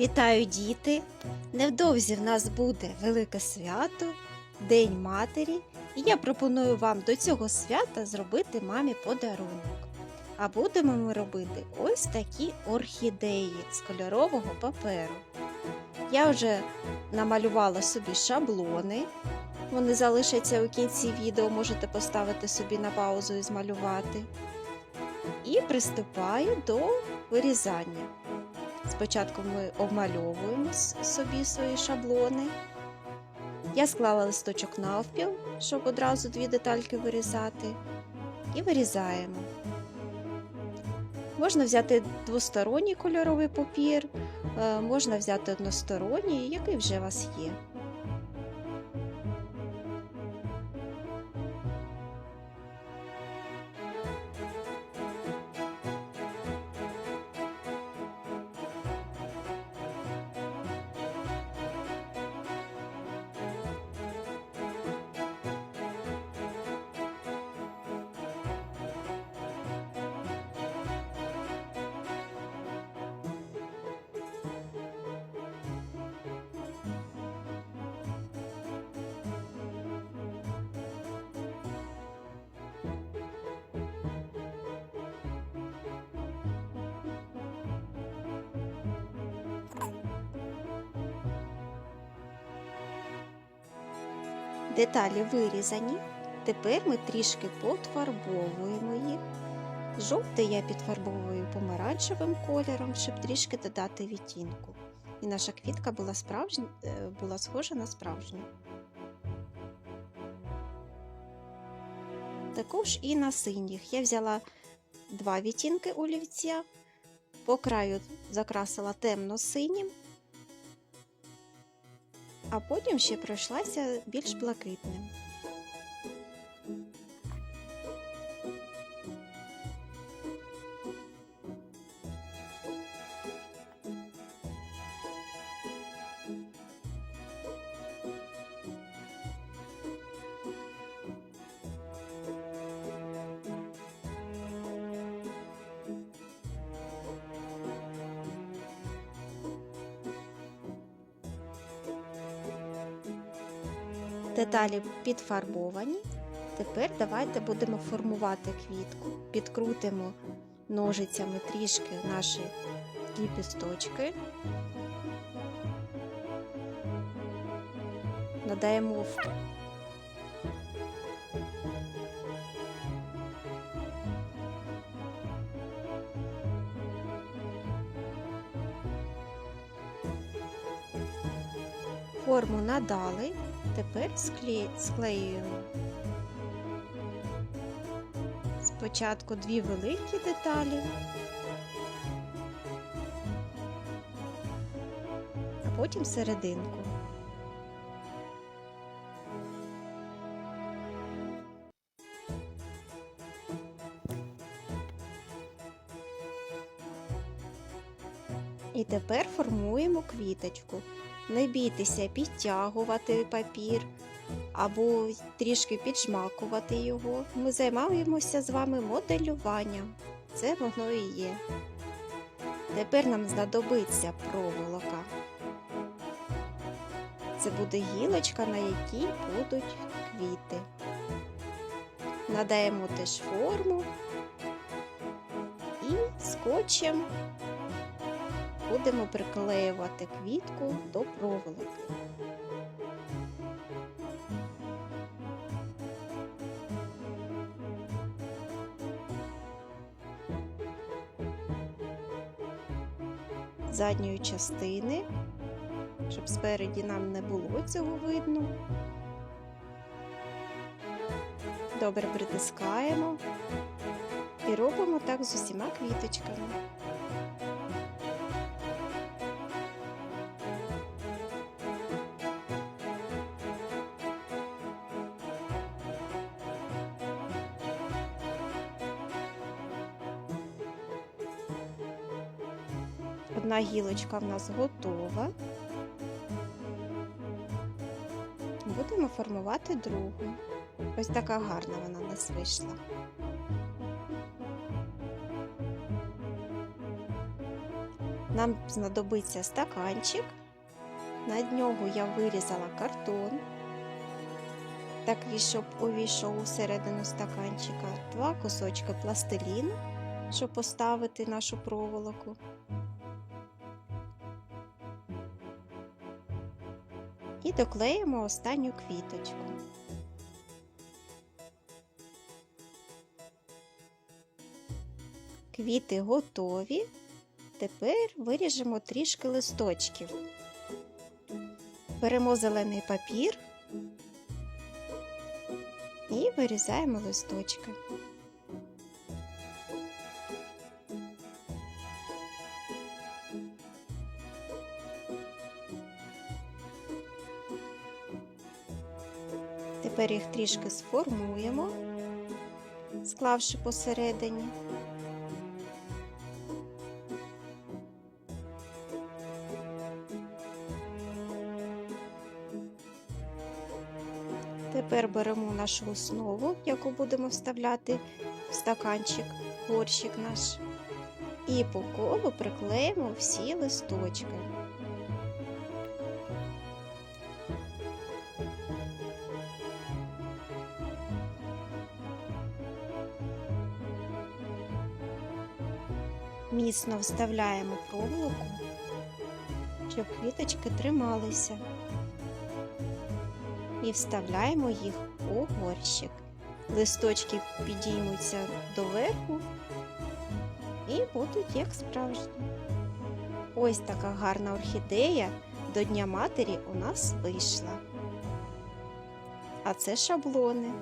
Вітаю, діти! Невдовзі в нас буде велике свято, День Матері, і я пропоную вам до цього свята зробити мамі подарунок. А будемо ми робити ось такі орхідеї з кольорового паперу. Я вже намалювала собі шаблони. Вони залишаться у кінці відео, можете поставити собі на паузу і змалювати. І приступаю до вирізання. Спочатку ми обмальовуємо собі свої шаблони. Я склала листочок навпіл, щоб одразу дві детальки вирізати. І вирізаємо. Можна взяти двосторонній кольоровий папір, е, можна взяти односторонній, який вже у вас є. Деталі вирізані. Тепер ми трішки пофарбовуємо їх. Жовтий я підфарбовую помаранчевим кольором, щоб трішки додати відтінку. І наша квітка була, справжня, е, була схожа на справжню. Також і на синіх. Я взяла два відтінки олівця, по краю закрасила темно-синім, а потім ще пройшлася більш блакитним. Деталі підфарбовані. Тепер давайте будемо формувати квітку. Підкрутимо ножицями трішки наші ліпісточки. Надаємо форму надали. Тепер скле... склеюємо. Спочатку дві великі деталі, а потім серединку. І тепер формуємо квіточку. Не бійтеся підтягувати папір або трішки піджмакувати його. Ми займаємося з вами моделюванням. Це воно і є. Тепер нам знадобиться проволока. Це буде гілочка, на якій будуть квіти. Надаємо теж форму і скотчем будемо приклеювати квітку до проволоки. Задньої частини, щоб спереді нам не було цього видно. Добре притискаємо і робимо так з усіма квіточками. Одна гілочка в нас готова. Будемо формувати другу. Ось така гарна вона в нас вийшла. Нам знадобиться стаканчик. На нього я вирізала картон, такий, щоб увійшов усередину стаканчика, два кусочки пластиліну, щоб поставити нашу проволоку. Доклеїмо останню квіточку. Квіти готові. Тепер виріжемо трішки листочків. Беремо зелений папір і вирізаємо листочки. Тепер їх трішки сформуємо, склавши посередині. Тепер беремо нашу основу, яку будемо вставляти в стаканчик, горщик наш, і по колу приклеїмо всі листочки. Міцно вставляємо проволоку, щоб квіточки трималися і вставляємо їх у горщик. Листочки підіймуться доверху і будуть як справжні. Ось така гарна орхідея до Дня матері у нас вийшла. А це шаблони.